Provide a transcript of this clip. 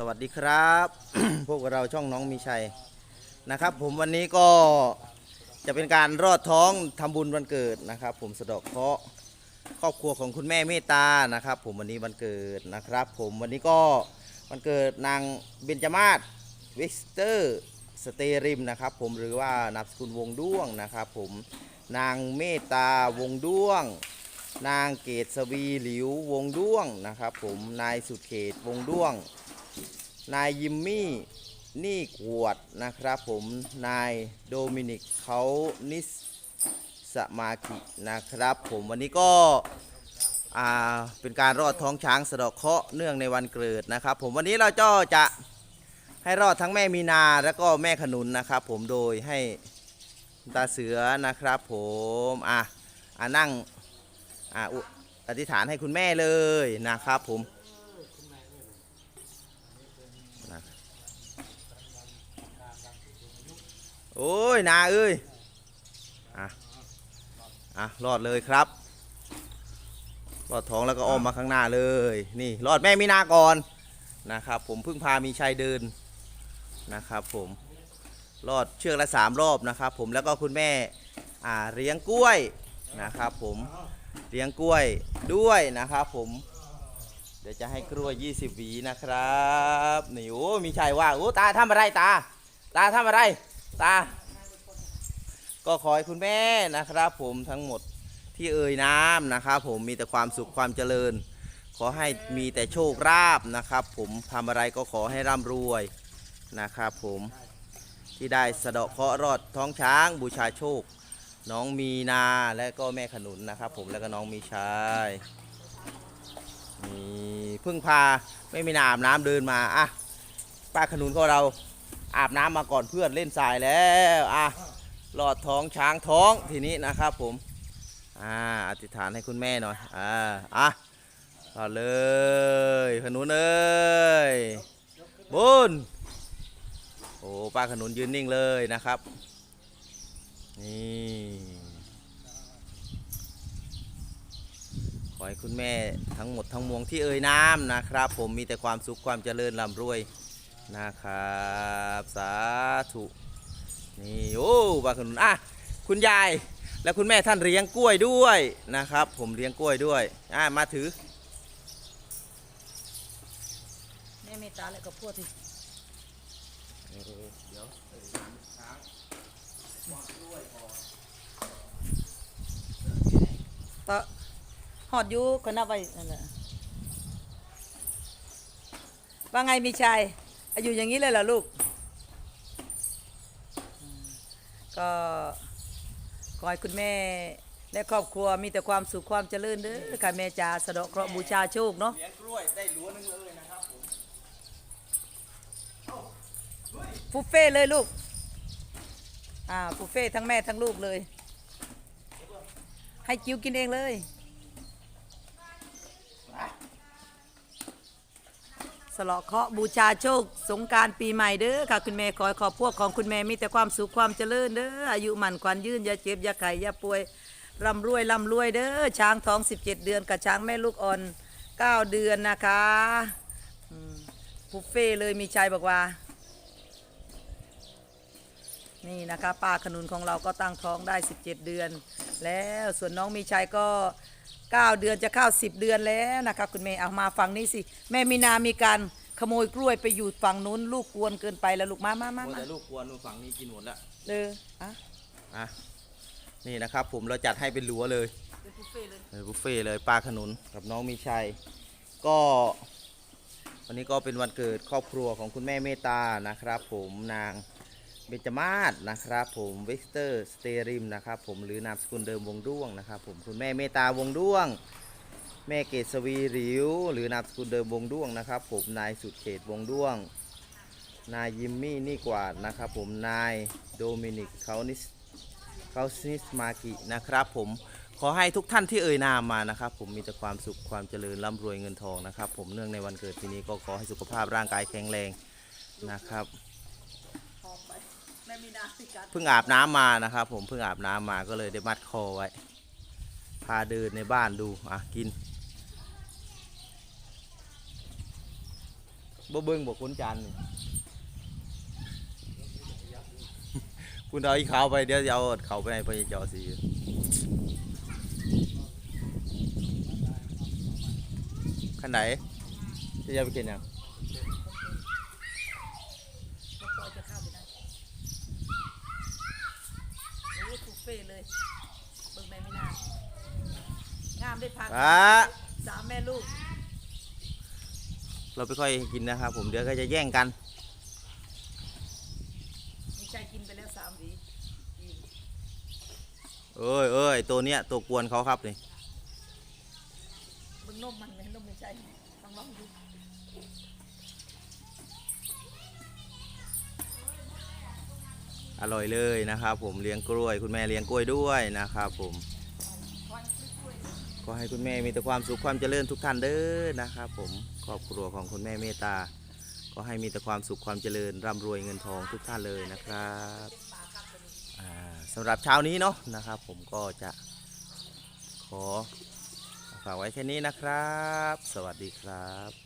สวัสดีครับ พวกเราช่องน้องมีชัยนะครับ ผมวันนี้ก็จะเป็นการรอดท้องทำบุญวันเกิดนะครับ ผมสะเดอกเคราะห์ครอบครัวของคุณแม่เมตตานะครับ ผมวันนี้วันเกิดนะครับ ผมวันนี้ก็วันเกิดนางเบญจมาศวิสเตอร์สเตริมนะครับ ผมหรือว่านามสกุลวงด้วงนะครับ ผมนางเมตตาวงด้วงนางเกษวีหลิววงด้วงนะครับ ผมนายสุดเขตวงด้วง นายยิมมี่นี่กวดนะครับผมนายโดมินิกเขานิสสมาคินะครับผมวันนี้ก็อ่าเป็นการรอดท้องช้างสะเดาะเคาะเนื่องในวันเกิดนะครับ ผมวันนี้เราก็จะให้รอดทั้งแม่มีนาแล้วก็แม่ขนุนนะครับ ผมโดยให้ตาเสือนะครับผมอะอะนั่งอะอธิษฐานให้คุณแม่เลยนะครับผม โอ้ย นาเอ้ย อะ อะ รอดเลยครับ รอดท้องแล้วก็อ้อมมาข้างหน้าเลย นี่ รอดแม่มีนาก่อนนะครับ ผมเพิ่งพามีชัยเดินนะครับ ผม รอดเชือกละสามรอบนะครับ ผมแล้วก็คุณแม่ อ่าเลี้ยงกล้วยนะครับ ผมเลี้ยงกล้วยด้วยนะครับผม เดี๋ยวจะให้กล้วย 20หวีนะครับ นี่โอ้มีชัยว่าโอ้ตาทำอะไรตา ตาทำอะไร ตา ก็ขอให้คุณแม่นะครับ ผมทั้งหมดที่เอ่ยน้ำนะครับผมมีแต่ความสุขความเจริญ ขอให้มีแต่โชคราบนะครับ ผมทำอะไรก็ขอให้ร่ำรวยนะครับ ผมที่ได้สะเดาะเคราะห์รอดท้องช้างบูชาโชค น้องมีนาและก็แม่ขนุนนะครับ ผมแล้วก็น้องมีชายนี่เพิ่งพาไม่มีนาอาบน้ำเดินมาอะป้าขนุนของเรา อาบน้ำมาก่อนเพื่อนเล่นทรายแล้วอะหลอดท้องช้างท้องทีนี้นะครับผมอ่าอธิษฐานให้คุณแม่หน่อยอ่าอะรอดเลยขนุนเอ้ยบุญโอ้ป้าขนุนยืนนิ่งเลยนะครับนี่ขอให้คุณแม่ทั้งหมดทั้งมวงที่เอ่ยน้ำนะครับ ผมมีแต่ความสุขความเจริญร่ำรวย นะครับ สาธุนี่โอ้บาขนุนอะคุณยายและคุณแม่ท่านเลี้ยงกล้วยด้วยนะครับ ผมเลี้ยงกล้วยด้วยอะมาถือแม่เมตตาแล้วก็พูดทีเดี๋ยวต่อหอดอยู่คนนับไว้นั่นแหละว่าไงมีชัย อายุอย่างนี้เลยเหรอลูก ก็ขอให้คุณแม่และครอบครัวมีแต่ความสุขความเจริญเด้อค่ะแม่จ๋าสะเดาะเคราะห์บูชาโชคเนาะเลี้ยงกล้วยได้ลัวนึงเลยนะครับผมบุฟเฟ่เลยลูก อ่าบุฟเฟ่ทั้งแม่ทั้งลูกเลย ให้จิ๋วกินเองเลย สละเคาะบูชาโชค สงการปีใหม่เด้อค่ะ คุณแม่ขอขอบพวกของคุณแม่มีแต่ความสุขความเจริญเด้ออายุหมันขวัญยืนอย่าเจ็บอย่าไข่อย่าป่วยร่ำรวยร่ำรวยเด้อช้างท้อง 17 เดือนกับช้างแม่ลูกอ่อน 9 เดือนนะคะบุฟเฟ่เลยมีชายบอกว่า นี่นะคะป้าขนุนของเราก็ตั้งท้องได้ 17 เดือน แล้วส่วนน้องมีชัยก็ 9 เดือนจะเข้า 10 เดือนแล้วนะคะคุณแม่เอามาฝั่งนี้สิ แม่มีนามีการขโมยกล้วยไปอยู่ฝั่งนู้นลูกกวนเกินไปแล้วลูกมามามาโอ้มาแต่ลูกกวนนู่นฝั่งนี้กินหมดแล้วเลยอะอะนี่นะครับผมเราจัดให้เป็นหลัวเลยเป็นบุฟเฟ่ต์เลยเออบุฟเฟ่ต์เลยป้าขนุนกับน้องมีชัย ก็ วันนี้ก็เป็นวันเกิดครอบครัวของคุณแม่เมตตานะครับ ผมนาง เบจมาศนะครับผมวิกเตอร์สเตริมนะครับผมหรือนามสกุลเดิมวงด้วงนะครับผมคุณแม่เมตาวงด้วง แม่เกษวีหริวหรือนามสกุลเดิมวงด้วงนะครับ ผมนายสุดเขตวงด้วง นายยิมมี่นี่กวาดนะครับผมนายโดมินิกเขานิสเขาซิสมากินะครับผมขอให้ทุกท่านที่เอ่ยนามมานะครับ ผมมีแต่ความสุขความเจริญร่ำรวยเงินทองนะครับ ผมเนื่องในวันเกิดปีนี้ก็ขอให้สุขภาพร่างกายแข็งแรงนะครับ แม่มีนามีการเพิ่งอาบน้ำมานะครับ ผมเพิ่งอาบน้ำมาก็เลยได้มัดคอไว้ พาเดินในบ้านดูอะกินบ่เบิ่งบ่คุณจานนี่ คุณเอาอีขาวไปเดี๋ยวจะเอาเขาไปให้พญาจอสีขันไหนจะจะไปกินยัง แล้วปอยจะเข้าไปได้โอ้ยบุฟเฟ่เลยเบิ่งไปไม่นานงามได้พัก อะสามแม่ลูก เราไปค่อยกินนะครับผมเดี๋ยวก็จะแย่งกันมีชายกินไปแล้วสามหวีอิ่มเอ้ยเอ้ยตัวเนี้ยตัวกวนเขาครับนี่เบิ่งนมมันไหมนมไม่ใช่ต้องลองดูอร่อยเลยนะครับผมเลี้ยงกล้วย คุณแม่เลี้ยงกล้วยด้วยนะครับผมควันก ก็ให้คุณแม่มีแต่ความสุขความเจริญทุกท่านเด้อนะครับผมครอบครัวของคุณแม่เมตตาก็ให้มีแต่ความสุขความเจริญร่ำรวยเงินทองทุกท่านเลยนะครับสำหรับเช้านี้เนาะนะครับ ผมก็จะขอฝากไว้แค่นี้นะครับ สวัสดีครับ